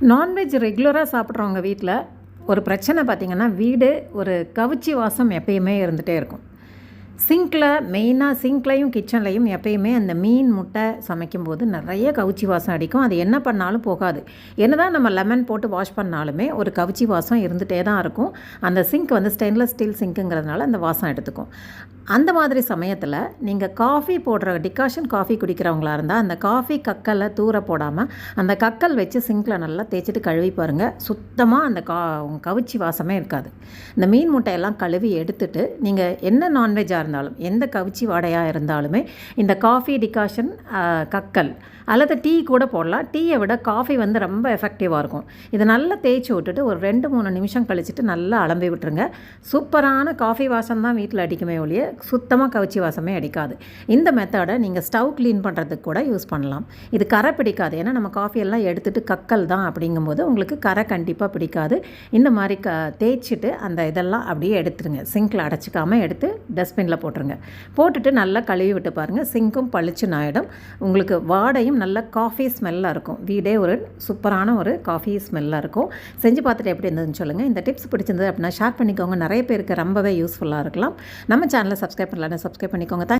Non veg ரெகுலராக சாப்பிட்றவங்க வீட்டில் ஒரு பிரச்சனை பார்த்திங்கன்னா வீடு ஒரு கவிச்சி வாசம் எப்பயுமே இருந்துகிட்டே இருக்கும். சிங்கில் மெயினாக சிங்க்லையும் கிச்சன்லையும் எப்பயுமே அந்த மீன் முட்டை சமைக்கும்போது நிறைய கவுச்சி வாசம் அடிக்கும். அது என்ன பண்ணாலும் போகாது. என்னதான் நம்ம லெமன் போட்டு வாஷ் பண்ணாலுமே ஒரு கவுச்சி வாசம் இருந்துகிட்டே தான் இருக்கும். அந்த சிங்க் வந்து ஸ்டெயின்லெஸ் ஸ்டீல் சிங்க்குங்கிறதுனால அந்த வாசம் எடுத்துக்கும். அந்த மாதிரி சமயத்தில் நீங்கள் காஃபி போடுற டிகாஷன் காஃபி குடிக்கிறவங்களா இருந்தால் அந்த காஃபி கக்கலை தூர போடாமல் அந்த கக்கல் வச்சு சிங்கில் நல்லா தேய்ச்சிட்டு கழுவி பாருங்கள் சுத்தமாக அந்த கா கவிச்சி வாசமே இருக்காது. இந்த மீன் முட்டையெல்லாம் கழுவி எடுத்துட்டு நீங்கள் என்ன நான்வெஜ்ஜாக இருந்தாலும் எந்த கவிச்சி வாடையாக இருந்தாலுமே இந்த காஃபி டிகாஷன் கக்கல் அல்லது டீ கூட போடலாம். டீயை விட காஃபி வந்து ரொம்ப எஃபெக்டிவாக இருக்கும். இதை நல்லா தேய்ச்சி விட்டுட்டு ஒரு ரெண்டு மூணு நிமிஷம் கழிச்சிட்டு நல்லா அலம்பி விட்டுருங்க. சூப்பரான காஃபி வாசம் தான் வீட்டில் அடிக்குமே ஒழிய சுத்தமாக கவிச்சி வாசமே அடிக்காது. இந்த மெத்தடை நீங்கள் ஸ்டவ் க்ளீன் பண்ணுறதுக்கு கூட யூஸ் பண்ணலாம். இது கரை பிடிக்காது. ஏன்னா நம்ம காஃபியெல்லாம் எடுத்துகிட்டு கக்கல் தான் அப்படிங்கும்போது உங்களுக்கு கரை கண்டிப்பாக பிடிக்காது. இந்த மாதிரி க தேய்ச்சிட்டு அந்த இதெல்லாம் அப்படியே எடுத்துருங்க. சிங்கில் அடைச்சிக்காமல் எடுத்து டஸ்ட்பினில் போட்டுருங்க. போட்டுட்டு நல்லா கழுவி விட்டு பாருங்கள் சிங்க்கும் பளிச்சு நாயிடும் உங்களுக்கு வாடையும் நல்ல காஃபி ஸ்மெல்லாக இருக்கும். வீடே ஒரு சூப்பரான ஒரு காஃபி ஸ்மெல்லாக இருக்கும். செஞ்சு பார்த்துட்டு எப்படி இருந்ததுன்னு சொல்லுங்கள் இந்த டிப்ஸ் பிடிச்சிருந்தது அப்படின்னா ஷேர் பண்ணிக்கோங்க. நிறைய பேருக்கு ரொம்பவே யூஸ்ஃபுல்லாக இருக்கலாம். நம்ம சேனலை சப்ஸ்கிரைப் பண்ணலான்னு சப்ஸ்கிரைப் பண்ணிக்கோங்க. Thank-